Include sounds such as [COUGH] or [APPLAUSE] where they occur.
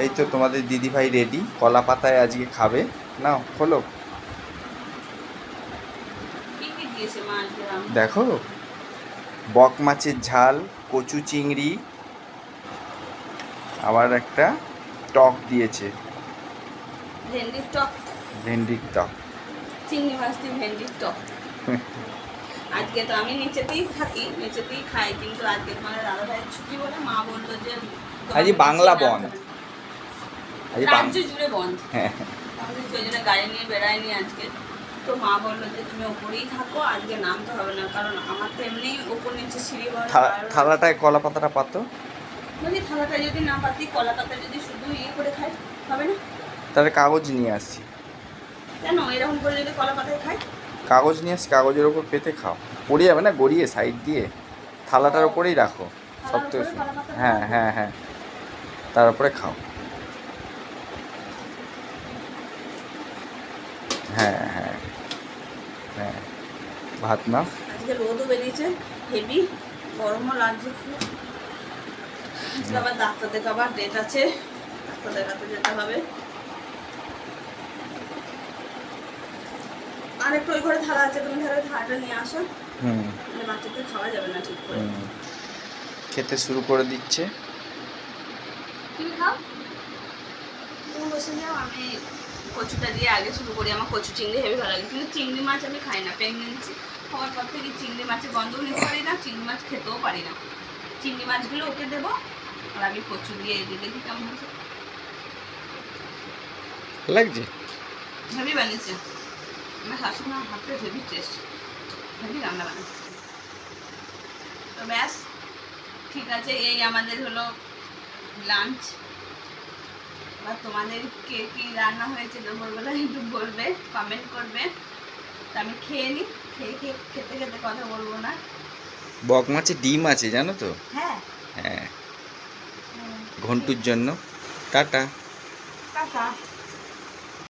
এই তো তোমাদের দিদিভাই রেডি কলা পাতায় আজকে খাবে। নাও খোলো? দেখো বক মাছের ঝাল কচু চিংড়ি আবার একটা টক দিয়েছে। ভেন্ডির টক। ভেন্ডির টক। চিংড়ি মাছ দিয়ে ভেন্ডির টক। [LAUGHS] আজকে তো আমি নিচেতেই থাকি নিচেতেই খাই কিন্তু আজকে তোমাদের দাদা ভাইয়ের ছুটি বলে মা বলল যে আজকে বাংলা বন্ধ। আজ রাজ্য জুড়ে বন্ধ। হ্যাঁ। আমাদের সেই জন্য গাড়ি নিয়ে বেড়ায়নি আজকে। তো মা বলল যে তুমি ওপরেই থাকো আজকে নামতে হবে না। কারণ আমার তো এমনি ওপর নিচে সিঁড়ি থালাটায় কলা পাতাটা পাতো? বলি থালাটা যদি না পাতি কলা পাতা যদি শুধু ইয়ে করে খাই হবে না? তাহলে কাগজ নিয়ে আসছি কেন? এরকম করে যদি কলা পাতায় খাই? কাগজ নিয়ে আসছি কাগজের ওপর পেতে খাও। পড়ে যাবে না গড়িয়ে সাইড দিয়ে। থালাটার ওপরেই রাখো সব থেকে উপরে হ্যাঁ হ্যাঁ হ্যাঁ। তারপরে খাও। হ্যাঁ হ্যাঁ। হ্যাঁ। ভাত নাও আজকে রোদও বেরিয়েছে হেভি। গরমও লাগছে খুব। আবার ডাক্তার দেখাবার ডেট আছে। ডাক্তার দেখাতে যেতে হবে। আর একটু ওই ঘরে থালা আছে তুমি তাহলে থালাটা নিয়ে আসো। হুম। বাচ্চাদের খাওয়া যাবে না ঠিক করে। খেতে শুরু করে দিচ্ছে। তুমি খাও। তুমি বসে যাও আমি কচুটা দিয়ে আগে শুরু করি আমার কচু চিংড়ি হেভি ভালো লাগে। কিন্তু চিংড়ি মাছ আমি খাই না প্রেগনেন্সি হওয়ার পর থেকে চিংড়ি মাছের গন্ধও নিতে পারি না চিংড়ি মাছ খেতেও পারি না। চিংড়ি মাছগুলো ওকে দেবো আর আমি কচু দিয়ে দিয়ে দেখি কেমন হচ্ছে লাগছে? হেভি বানিয়েছে। আমার শাশুড়ি মার হেভি টেস্ট হেভি রান্না বানাচ্ছে তো ব্যাস ঠিক আছে এই আমাদের হলো লাঞ্চ এবার তোমাদের কে কী রান্না হয়েছে দুপুরবেলা একটু বলবে কমেন্ট করবে। তো আমি খেয়ে নিই খেয়ে খেয়ে খেতে খেতে কথা বলব না। বক মাছে ডিম আছে জানো তো? হ্যাঁ। হ্যাঁ। ঘন্টুর জন্য। টাটা। টাটা।